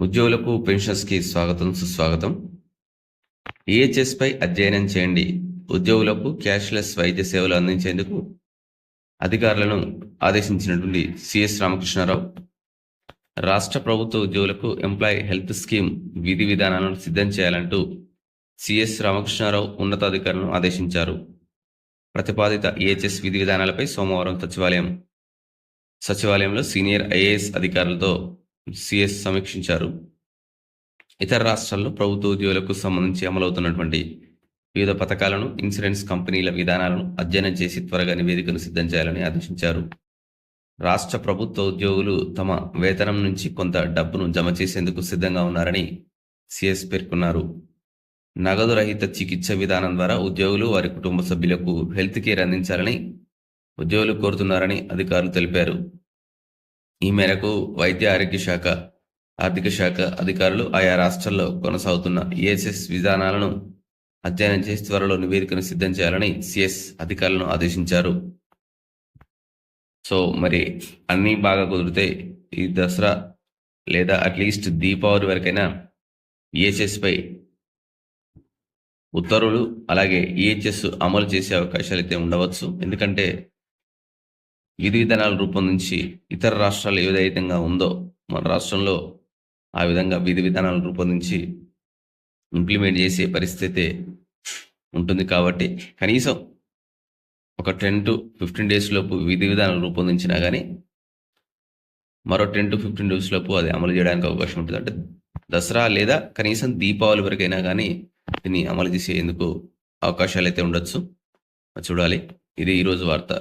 ఉద్యోగులకు పెన్షన్స్కి స్వాగతం సుస్వాగతం. ఈహెచ్ఎస్ పై అధ్యయనం చేయండి? ఉద్యోగులకు క్యాష్లెస్ వైద్య సేవలు అందించేందుకు అధికారులను ఆదేశించినటువంటి సిఎస్ రామకృష్ణారావు. రాష్ట్ర ప్రభుత్వ ఉద్యోగులకు ఎంప్లాయ్ హెల్త్ స్కీమ్ విధి విధానాలను సిద్ధం చేయాలంటూ సిఎస్ రామకృష్ణారావు ఉన్నతాధికారులను ఆదేశించారు. ప్రతిపాదిత ఈహెచ్ఎస్ విధి విధానాలపై సోమవారం సచివాలయం సచివాలయంలో సీనియర్ ఐఏఎస్ అధికారులతో సిఎస్ సమీక్షించారు. ఇతర రాష్ట్రాల్లో ప్రభుత్వ ఉద్యోగులకు సంబంధించి అమలవుతున్నటువంటి వివిధ పథకాలను ఇన్సూరెన్స్ కంపెనీల విధానాలను అధ్యయనం చేసి త్వరగా నివేదికను సిద్ధం చేయాలని ఆదేశించారు. రాష్ట్ర ప్రభుత్వ ఉద్యోగులు తమ వేతనం నుంచి కొంత డబ్బును జమ చేసేందుకు సిద్ధంగా ఉన్నారని సిఎస్ పేర్కొన్నారు. నగదు రహిత చికిత్స విధానం ద్వారా ఉద్యోగులు వారి కుటుంబ సభ్యులకు హెల్త్ కేర్ అందించాలని ఉద్యోగులు కోరుతున్నారని అధికారులు తెలిపారు. ఈ మేరకు వైద్య ఆరోగ్య శాఖ ఆర్థిక శాఖ అధికారులు ఆయా రాష్ట్రాల్లో కొనసాగుతున్న ఈఎస్ఎస్ విధానాలను అధ్యయనం చేసి త్వరలో నివేదికను సిద్ధం చేయాలని సిఎస్ అధికారులను ఆదేశించారు. సో మరి అన్నీ బాగా కుదిరితే ఈ దసరా లేదా అట్లీస్ట్ దీపావళి వరకైనా ఈహెచ్ఎస్పై ఉత్తర్వులు అలాగే ఈహెచ్ఎస్ అమలు చేసే అవకాశాలు అయితే ఉండవచ్చు. ఎందుకంటే విధి విధానాలు రూపొందించి ఇతర రాష్ట్రాలు ఏ విధంగా ఉందో మన రాష్ట్రంలో ఆ విధంగా విధి విధానాలు రూపొందించి ఇంప్లిమెంట్ చేసే పరిస్థితి ఉంటుంది కాబట్టి కనీసం ఒక టెన్ టు ఫిఫ్టీన్ డేస్ లోపు విధి విధానాలు రూపొందించినా కానీ మరో టెన్ టు ఫిఫ్టీన్ డేస్ లోపు అది అమలు చేయడానికి అవకాశం ఉంటుంది. అంటే దసరా లేదా కనీసం దీపావళి వరకైనా కానీ దీన్ని అమలు చేసేందుకు అవకాశాలు అయితే ఉండొచ్చు. చూడాలి. ఇది ఈరోజు వార్త.